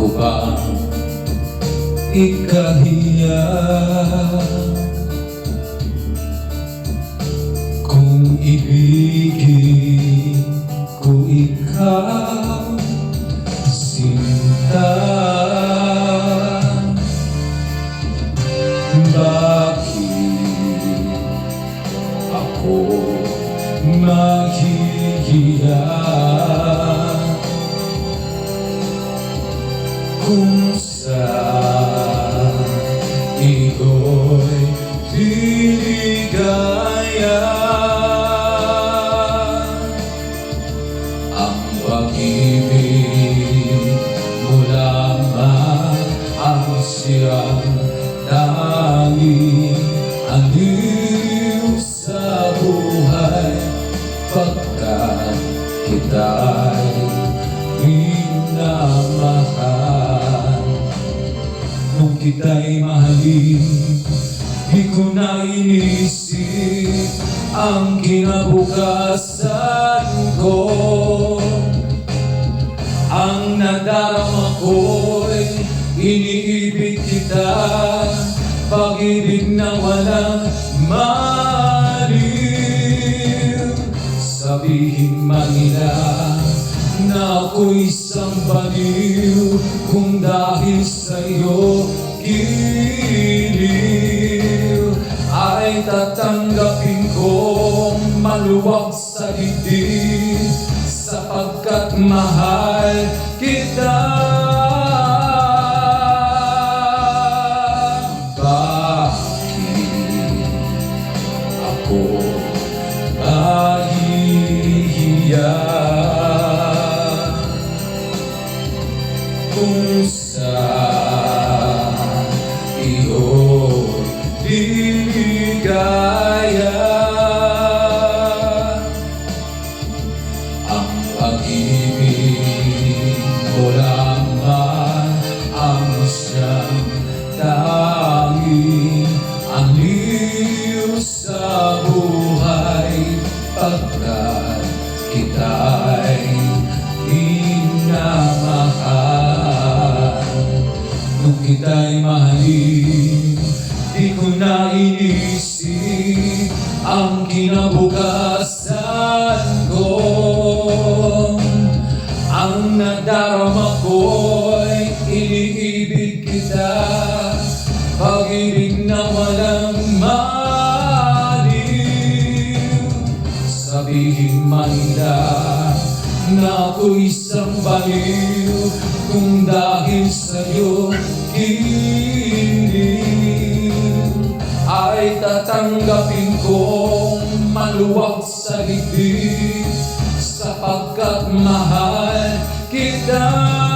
ko bang ikahiya. Kung ibigin ko ikaw Sinta Bakit ako mahihiya aliw sa buhay Pagkat kita'y minamahal. Nung kita'y mahalin Di ko na inisip ang kinabukasan ko. Ang nadarama ko'y iniibig kita Pag-ibig na walang maliw. Sabihin man nila na ako'y isang baliw Kung dahil sa'yo giliw Ay tatanggapin kong maluwag sa dibdib Sapagkat mahal kita sa iyo'y diligaya kita'y mahalin Di ko na inisip ang kinabukasan ko. Ang nadarama ko'y iniibig kita Pag-ibig na walang maliw. Sabihin man nila na ako'y isang baliw Kung dahil sa'yo giliw Ay tatanggapin kong maluwag sa dibdib Sapagkat mahal kita